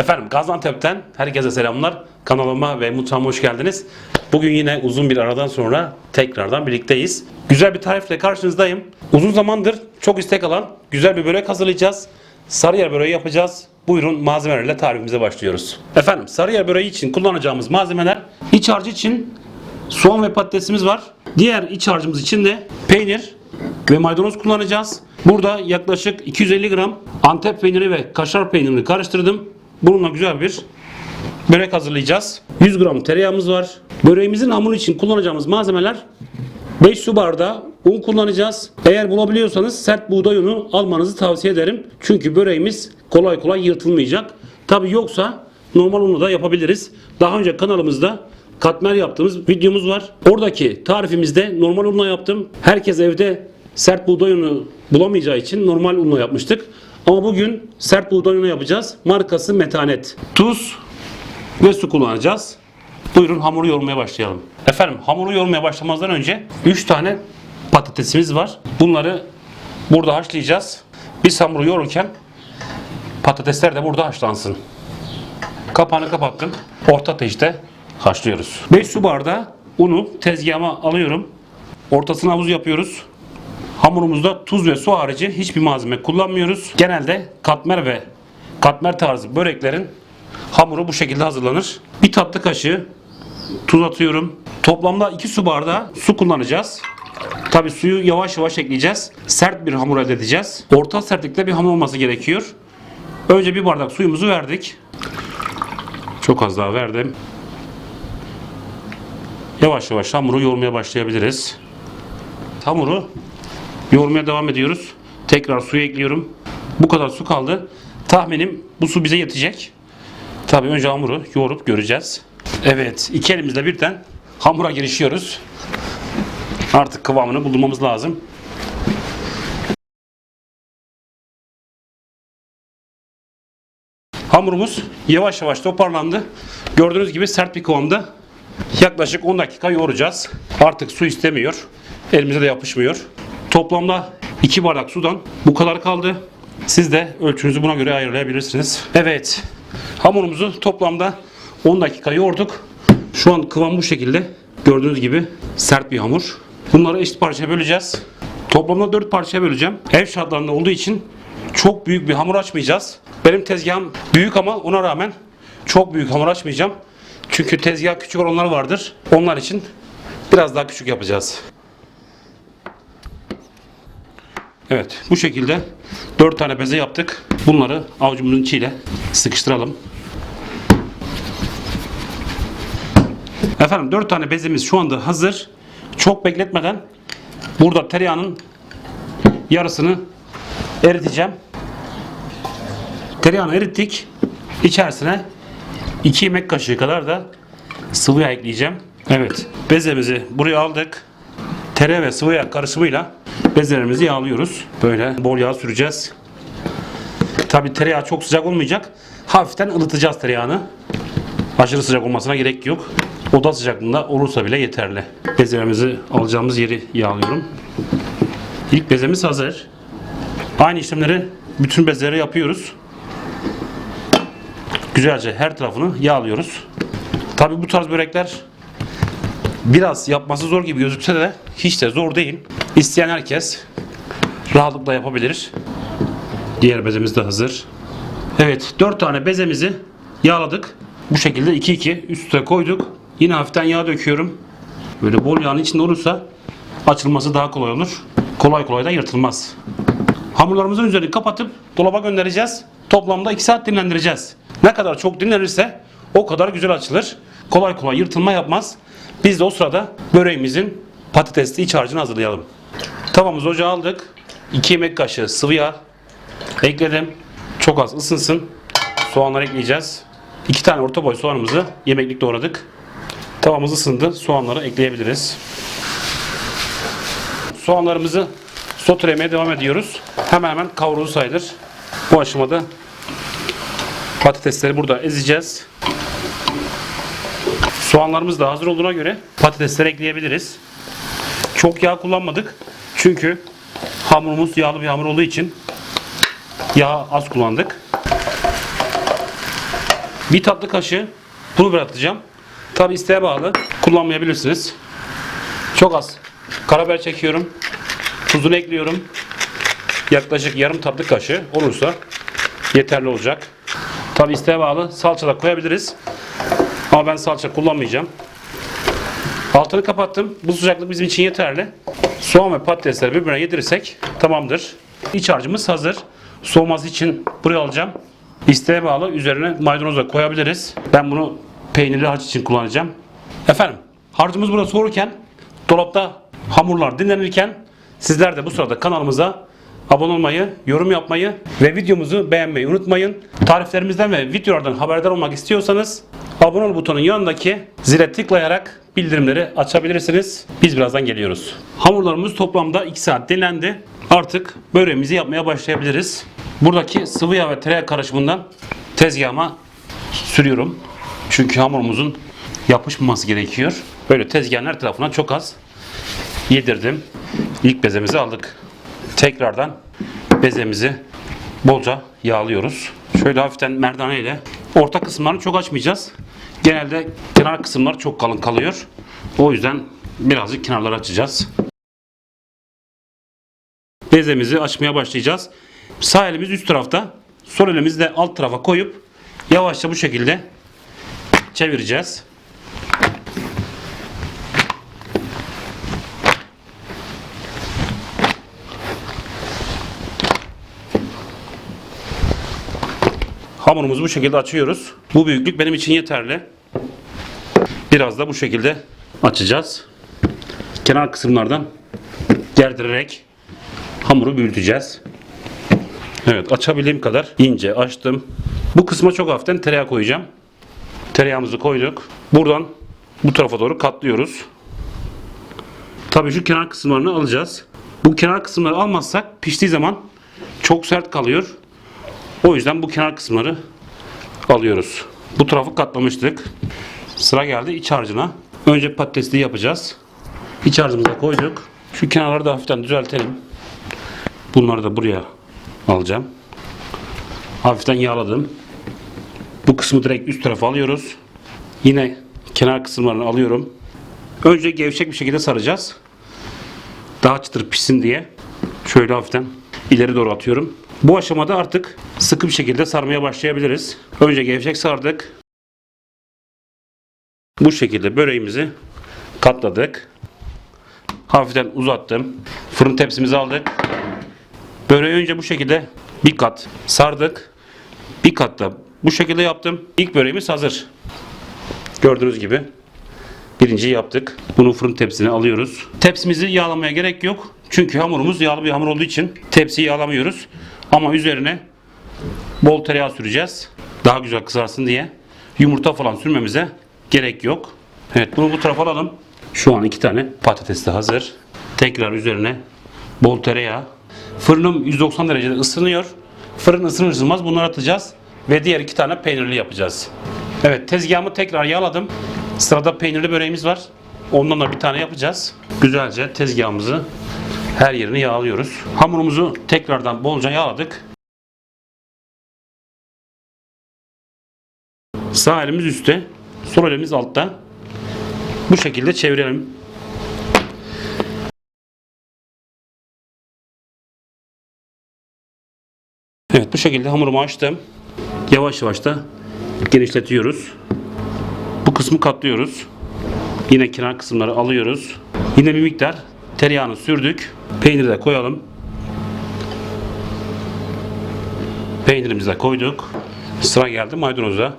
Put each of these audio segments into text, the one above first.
Efendim Gaziantep'ten herkese selamlar. Kanalıma ve mutfağıma hoş geldiniz. Bugün yine uzun bir aradan sonra tekrardan birlikteyiz. Güzel bir tarifle karşınızdayım. Uzun zamandır çok istek alan güzel bir börek hazırlayacağız. Sarıyer böreği yapacağız. Buyurun malzemelerle tarifimize başlıyoruz. Efendim sarıyer böreği için kullanacağımız malzemeler iç harcı için soğan ve patatesimiz var. Diğer iç harcımız için de peynir ve maydanoz kullanacağız. Burada yaklaşık 250 gram Antep peyniri ve kaşar peynirini karıştırdım. Bununla güzel bir börek hazırlayacağız. 100 gram tereyağımız var. Böreğimizin hamuru için kullanacağımız malzemeler 5 su bardağı un kullanacağız. Eğer bulabiliyorsanız sert buğday unu almanızı tavsiye ederim. Çünkü böreğimiz kolay kolay yırtılmayacak. Tabi yoksa normal unu da yapabiliriz. Daha önce kanalımızda katmer yaptığımız videomuz var. Oradaki tarifimizde normal unla yaptım. Herkes evde sert buğday unu bulamayacağı için normal unla yapmıştık. Ama bugün sert buğday yapacağız. Markası Metanet. Tuz ve su kullanacağız. Buyurun hamuru yoğurmaya başlayalım. Efendim hamuru yoğurmaya başlamazdan önce 3 tane patatesimiz var. Bunları burada haşlayacağız. Biz hamuru yoğururken patatesler de burada haşlansın. Kapağını kapattım. Orta ateşte haşlıyoruz. 5 su bardağı unu tezgahıma alıyorum. Ortasına havuz yapıyoruz. Hamurumuzda tuz ve su harici hiçbir malzeme kullanmıyoruz. Genelde katmer ve katmer tarzı böreklerin hamuru bu şekilde hazırlanır. Bir tatlı kaşığı tuz atıyorum. Toplamda 2 su bardağı su kullanacağız. Tabi suyu yavaş yavaş ekleyeceğiz. Sert bir hamur elde edeceğiz. Orta sertlikte bir hamur olması gerekiyor. Önce bir bardak suyumuzu verdik. Çok az daha verdim. Yavaş yavaş hamuru yoğurmaya başlayabiliriz. Hamuru yoğurmaya devam ediyoruz. Tekrar suyu ekliyorum. Bu kadar su kaldı. Tahminim bu su bize yetecek. Tabii önce hamuru yoğurup göreceğiz. Evet, iki elimizle birden hamura girişiyoruz. Artık kıvamını bulmamız lazım. Hamurumuz yavaş yavaş toparlandı. Gördüğünüz gibi sert bir kıvamda. Yaklaşık 10 dakika yoğuracağız. Artık su istemiyor. Elimize de yapışmıyor. Toplamda 2 bardak sudan bu kadar kaldı. Siz de ölçünüzü buna göre ayarlayabilirsiniz. Evet. Hamurumuzu toplamda 10 dakika yoğurduk. Şu an kıvam bu şekilde. Gördüğünüz gibi sert bir hamur. Bunları eşit parçaya böleceğiz. Toplamda 4 parçaya böleceğim. Ev şartlarında olduğu için çok büyük bir hamur açmayacağız. Benim tezgahım büyük ama ona rağmen çok büyük hamur açmayacağım. Çünkü tezgah küçük olanlar vardır. Onlar için biraz daha küçük yapacağız. Evet bu şekilde 4 tane beze yaptık. Bunları avucumuzun içiyle sıkıştıralım. Efendim 4 tane bezemiz şu anda hazır. Çok bekletmeden burada tereyağının yarısını eriteceğim. Tereyağını erittik. İçerisine 2 yemek kaşığı kadar da sıvı yağ ekleyeceğim. Evet bezemizi buraya aldık. Tereyağı ve sıvı yağ karışımıyla bezelerimizi yağlıyoruz. Böyle bol yağ süreceğiz. Tabi tereyağı çok sıcak olmayacak. Hafiften ılıtacağız tereyağını. Aşırı sıcak olmasına gerek yok. Oda sıcaklığında olursa bile yeterli. Bezelerimizi alacağımız yeri yağlıyorum. İlk bezemiz hazır. Aynı işlemleri bütün bezelere yapıyoruz. Güzelce her tarafını yağlıyoruz. Tabi bu tarz börekler biraz yapması zor gibi gözükse de hiç de zor değil. İsteyen herkes rahatlıkla yapabilir. Diğer bezemiz de hazır. Evet 4 tane bezemizi yağladık. Bu şekilde 2-2 üste koyduk. Yine hafiften yağ döküyorum. Böyle bol yağın içinde olursa açılması daha kolay olur. Kolay kolay da yırtılmaz. Hamurlarımızın üzerini kapatıp dolaba göndereceğiz. Toplamda 2 saat dinlendireceğiz. Ne kadar çok dinlenirse o kadar güzel açılır. Kolay kolay yırtılma yapmaz. Biz de o sırada böreğimizin patatesli iç harcını hazırlayalım. Tavamızı ocağa aldık. 2 yemek kaşığı sıvı yağ ekledim. Çok az ısınsın. Soğanları ekleyeceğiz. 2 tane orta boy soğanımızı yemeklik doğradık. Tavamız ısındı. Soğanları ekleyebiliriz. Soğanlarımızı sotelemeye devam ediyoruz. Hemen hemen kavrulu sayılır. Bu aşamada patatesleri burada ezeceğiz. Soğanlarımız da hazır olduğuna göre patatesleri ekleyebiliriz. Çok yağ kullanmadık. Çünkü hamurumuz yağlı bir hamur olduğu için yağ az kullandık. Bir tatlı kaşığı pul biber atacağım. Tabi isteğe bağlı. Kullanmayabilirsiniz. Çok az. Karabiber çekiyorum. Tuzunu ekliyorum. Yaklaşık yarım tatlı kaşığı olursa yeterli olacak. Tabi isteğe bağlı. Salça da koyabiliriz. Ama ben salça kullanmayacağım. Altını kapattım. Bu sıcaklık bizim için yeterli. Soğan ve patatesleri birbirine yedirirsek tamamdır. İç harcımız hazır. Soğuması için buraya alacağım. İsteğe bağlı üzerine maydanoz da koyabiliriz. Ben bunu peynirli harç için kullanacağım. Efendim harcımız burada soğurken dolapta hamurlar dinlenirken sizler de bu sırada kanalımıza abone olmayı, yorum yapmayı ve videomuzu beğenmeyi unutmayın. Tariflerimizden ve videolardan haberdar olmak istiyorsanız abone ol butonun yanındaki zile tıklayarak bildirimleri açabilirsiniz. Biz birazdan geliyoruz. Hamurlarımız toplamda 2 saat dinlendi. Artık böreğimizi yapmaya başlayabiliriz. Buradaki sıvı yağ ve tereyağı karışımından tezgahıma sürüyorum. Çünkü hamurumuzun yapışmaması gerekiyor. Böyle tezgahın her tarafına çok az yedirdim. İlk bezemizi aldık. Tekrardan bezemizi bolca yağlıyoruz. Şöyle hafiften merdane ile orta kısımlarını çok açmayacağız. Genelde kenar kısımlar çok kalın kalıyor. O yüzden birazcık kenarları açacağız. Bezemizi açmaya başlayacağız. Sağ elimiz üst tarafta, sol elimizi de alt tarafa koyup yavaşça bu şekilde çevireceğiz. Hamurumuzu bu şekilde açıyoruz. Bu büyüklük benim için yeterli. Biraz da bu şekilde açacağız. Kenar kısımlardan gerdirerek hamuru büyüteceğiz. Evet açabildiğim kadar ince açtım. Bu kısma çok hafiften tereyağı koyacağım. Tereyağımızı koyduk. Buradan bu tarafa doğru katlıyoruz. Tabii şu kenar kısımlarını alacağız. Bu kenar kısımları almazsak piştiği zaman çok sert kalıyor. O yüzden bu kenar kısımları alıyoruz. Bu tarafı katlamıştık. Sıra geldi iç harcına. Önce patatesli yapacağız. İç harcımıza koyduk. Şu kenarları da hafiften düzeltelim. Bunları da buraya alacağım. Hafiften yağladım. Bu kısmı direkt üst tarafa alıyoruz. Yine kenar kısımlarını alıyorum. Önce gevşek bir şekilde saracağız. Daha çıtır pişsin diye. Şöyle hafiften ileri doğru atıyorum. Bu aşamada artık sıkı bir şekilde sarmaya başlayabiliriz. Önce gevşek sardık. Bu şekilde böreğimizi katladık. Hafiften uzattım. Fırın tepsimizi aldık. Böreği önce bu şekilde bir kat sardık. Bir kat da bu şekilde yaptım. İlk böreğimiz hazır. Gördüğünüz gibi birinciyi yaptık. Bunu fırın tepsine alıyoruz. Tepsimizi yağlamaya gerek yok. Çünkü hamurumuz yağlı bir hamur olduğu için tepsiyi yağlamıyoruz. Ama üzerine bol tereyağı süreceğiz. Daha güzel kızarsın diye. Yumurta falan sürmemize gerek yok. Evet bunu bu tarafa alalım. Şu an iki tane patates de hazır. Tekrar üzerine bol tereyağı. Fırınım 190 derecede ısınıyor. Fırın ısınır ısınmaz bunları atacağız. Ve diğer iki tane peynirli yapacağız. Evet tezgahımı tekrar yağladım. Sırada peynirli böreğimiz var. Ondan da bir tane yapacağız. Güzelce tezgahımızı her yerini yağlıyoruz. Hamurumuzu tekrardan bolca yağladık. Sağ elimiz üstte, sol elimiz altta. Bu şekilde çevirelim. Evet bu şekilde hamurumu açtım. Yavaş yavaş da genişletiyoruz. Bu kısmı katlıyoruz. Yine kenar kısımları alıyoruz. Yine bir miktar tereyağını sürdük. Peyniri de koyalım. Peynirimizi de koyduk. Sıra geldi maydanoza.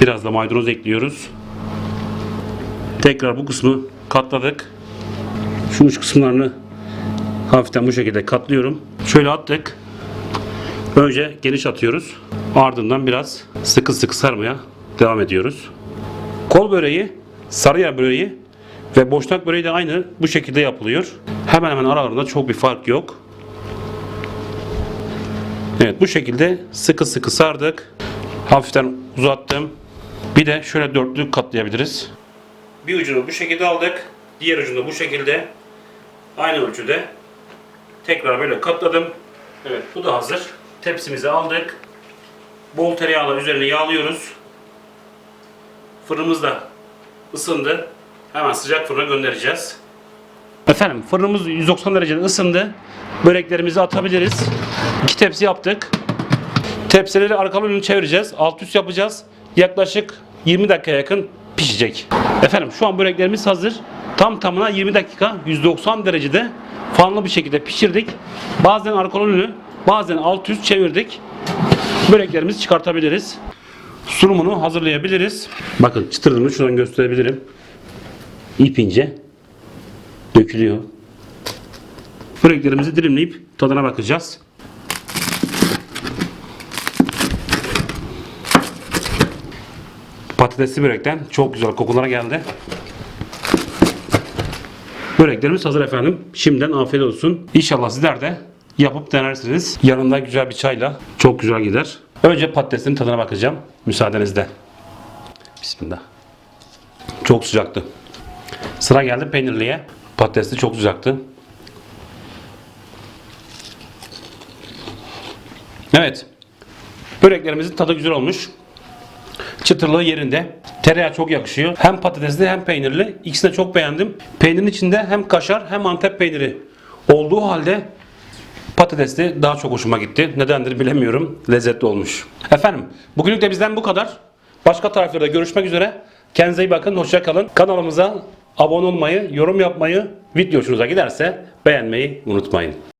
Biraz da maydanoz ekliyoruz. Tekrar bu kısmı katladık. Şu uç kısımlarını hafiften bu şekilde katlıyorum. Şöyle attık. Önce geniş atıyoruz. Ardından biraz sıkı sıkı sarmaya devam ediyoruz. Kol böreği, sarıyer böreği ve boşnak böreği de aynı bu şekilde yapılıyor. Hemen hemen aralarında çok bir fark yok. Evet bu şekilde sıkı sıkı sardık. Hafiften uzattım. Bir de şöyle dörtlü katlayabiliriz. Bir ucunu bu şekilde aldık. Diğer ucunu bu şekilde aynı ölçüde tekrar böyle katladım. Evet bu da hazır. Tepsimizi aldık. Bol tereyağla üzerine yağlıyoruz. fırınımız da ısındı. Hemen sıcak fırına göndereceğiz. Efendim fırınımız 190 derecede ısındı. Böreklerimizi atabiliriz. İki tepsi yaptık. Tepsileri arkalı önünü çevireceğiz. Alt üst yapacağız. Yaklaşık 20 dakika yakın pişecek. Efendim şu an böreklerimiz hazır. Tam tamına 20 dakika 190 derecede fanlı bir şekilde pişirdik. Bazen arkalı önünü bazen alt üst çevirdik. Böreklerimizi çıkartabiliriz. Sunumunu hazırlayabiliriz. Bakın çıtırını şuradan gösterebilirim. İp ince. Dökülüyor. Böreklerimizi dilimleyip tadına bakacağız. Patatesli börekten çok güzel kokular geldi. Böreklerimiz hazır efendim. Şimdiden afiyet olsun. İnşallah sizler de yapıp denersiniz. Yanında güzel bir çayla çok güzel gider. Önce patatesin tadına bakacağım. Müsaadenizle. Bismillah. Çok sıcaktı. Sıra geldi peynirliye. Patatesli çok sıcaktı. Evet. Böreklerimizin tadı güzel olmuş. Çıtırlığı yerinde. Tereyağı çok yakışıyor. Hem patatesli hem peynirli. İkisini de çok beğendim. Peynirin içinde hem kaşar hem antep peyniri olduğu halde patatesli daha çok hoşuma gitti. Nedendir bilemiyorum. Lezzetli olmuş. Efendim bugünlük de bizden bu kadar. Başka tariflerde görüşmek üzere. Kendinize iyi bakın. Hoşça kalın. Kanalımıza abone olmayı, yorum yapmayı, video hoşunuza giderse beğenmeyi unutmayın.